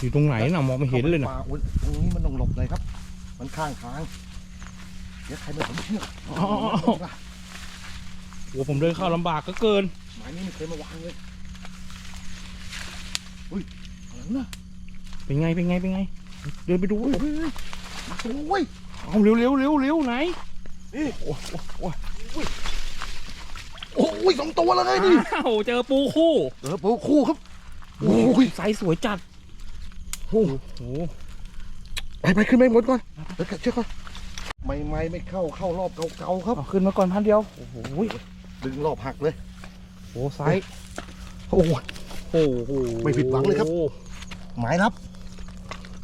อยู่ตรงไหนน่ะมองไม่เห็นเลยนะข้าไปป่าอุ๊ยตรงนี้มันต้องหลบเลยครับ มันข้างทางเดี๋ยวใครมาสนเชือกอ๋อโอ้ผมเดินเข้าลำบากก็เกินหมายนี้ไม่เคยมาวางเลยอุ้ยอะไรนะเป็นไงเป็นไงเป็นไง เดินไปดูโอ้ยมาตัวเว้ยเอาเร็วเร็วเร็วเร็วไหนนี่โอ้ยโอ้ยโอ้ยโอ้ยสองตัวเลยนี่อ้าวเจอปูคู่เออปูคู่ครับโอ้ยไซส์สวยจัด โอ้โหโอ้ไปไปขึ้นไปหมดก่อนเดี๋ยวเชือกก่อนไม่ไม่ไม่เข้าเข้ารอบเก่าๆครับเอาขึ้นมาก่อนพันเดียว โอ้โหดึงรอบหักเลยโอ้ไซส์โอ้ยโอ้โหไม่ผิดหวังเลยครับ หมายรับ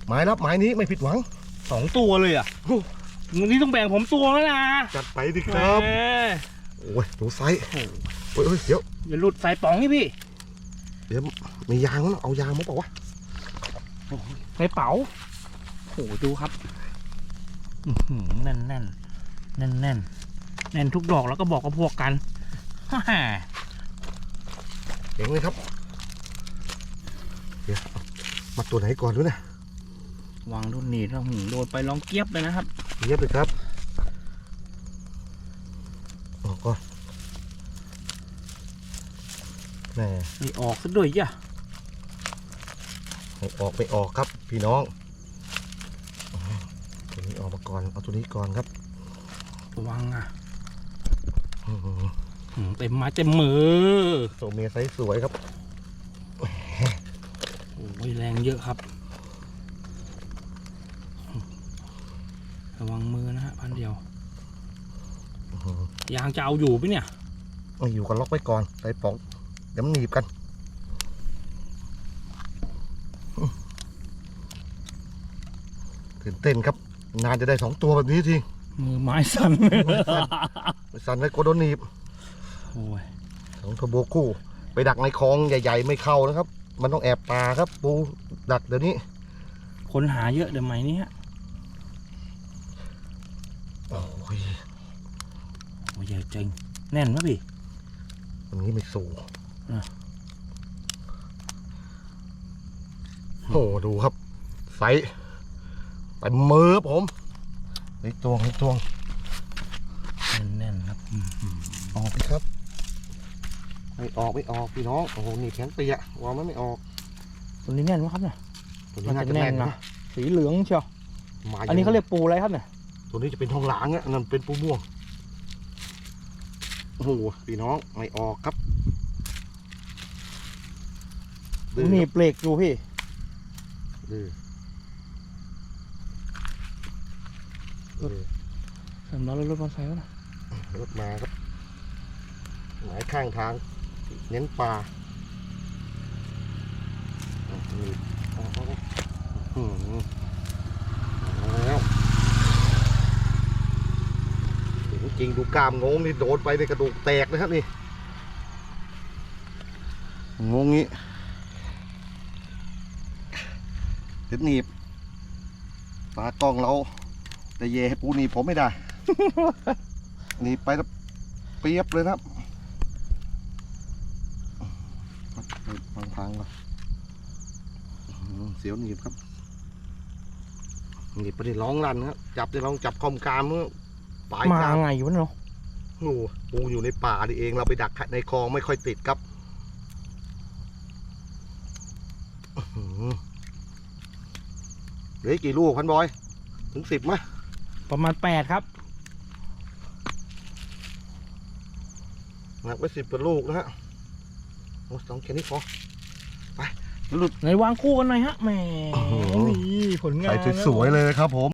หมายรับหมายนี้ไม่ผิดหวังสองตัวเลยอะโอ้วันนี้ต้องแบ่งผมตัวแล้วนะจัดไปดิครับแหมโอ้ยดูไซส์โอ้ยโอ้ยเดี๋ยวอย่าหลุดใส่ป๋องนี่พี่ เดี๋ยวมียางมั้งเอายางมาเปล่าวะ ในเป๋าโอ้โหดูครับอื้อหือแน่นแน่นแน่นแน่นแน่นทุกดอกแล้วก็บอกกับพวกกันฮ่าฮ่าเก่งเลยครับ เดี๋ยวเอามาตัวไหนก่อนดูนะวางรุ่นนี้เราหืมโดนไปลองเกียบเลยนะครับเยียบเลยครับออกก่อนแหม่ไม่ออกซะด้วยจ้ะ ไม่ออกไม่ออกครับ พี่น้องอ๋อตัวนี้ออกมาก่อนเอาตัวนี้ก่อนครับระวังอะอื้อหือหืมเต็มไมาเต็มมือตัวเมียไซส์สวยครับโอ้ยแรงเยอะครับระวังมือนะฮะพันเดียวอื้อหือยางจะเอาอยู่ปะเนี่ยเอาอยู่กันล็อกไว้ก่อนใส่ป๋องเดี๋ยวมันหนีบกันอื้อ ตื่นเต้นครับ นานจะได้สองตัวแบบนี้ทีมือไม้สั่นสั่นเลยกลัวโดนหนีบโอ้ยสองทโบคู่ ไปดักในคลองใหญ่ ๆ ไม่เข้านะครับ มันต้องแอบปลาครับ ปูดักเดี๋ยวนี้คนหาเยอะเดี๋ยวไหมเนี้ยโอ้ยโอ้ยใหญ่จริงแน่นปะพี่วันนี้ไม่สู้อะโอ้ดูครับไซส์ ไปมือครับผมไอ้ตวงไอ้ตวงแน่นๆครับอืมออกไหมครับ ไม่ออกไม่ออกพี่น้อง โอ้โหหนี่แข็งเปียะวางมันไม่ออกตัวนี้แน่นไหมครับเนี่ยตัวนี้น่าจะแน่นน่าจะแน่นนะนะสีเหลืองเชียวมาอันนี้เขาเรียกปูอะไรครับเนี่ย ตัวนี้จะเป็นทองหลางอะอันนั่นเป็นปูม่วง โอ้โห พี่น้องไม่ออกครับดื้อนี่เปลกอยู่พี่ดื้อดื้อ สำนักรถมอเตอร์ไซค์วนะรถมาครับ หมายข้างทาง เน้นปลาแล้วจริงดูกล้ามงงนี่โดนไปในกระดูกแตกนะครับนี่งงงี้เด็ดหนีบปลากล้องเรา แต่เยให้ปูหนีบผมไม่ได้ หนีบไปแล้วเปียบเลยนะครับพังพังๆก่อนอื้อหือเสียวหนีบครับหนีบไปได้ร้องรันครับจับได้ลองจับคอมกรามเมื่อปลายมากรามไงอยู่วะเนาะงูปูอยู่ในป่านี่เองเราไปดักในคลองไม่ค่อยติดครับอื้อหือเหลืออีกกี่ลูกพันบอย ถึงสิบไหม ประมาณแปดครับหนักไปสิบกว่าลูกนะฮะโอ้สองแค่นี้พอไหนวางคู่กันหน่อยฮะแหมโอ้โห นี่ผลงานใส่สวยๆเลยนะครับผม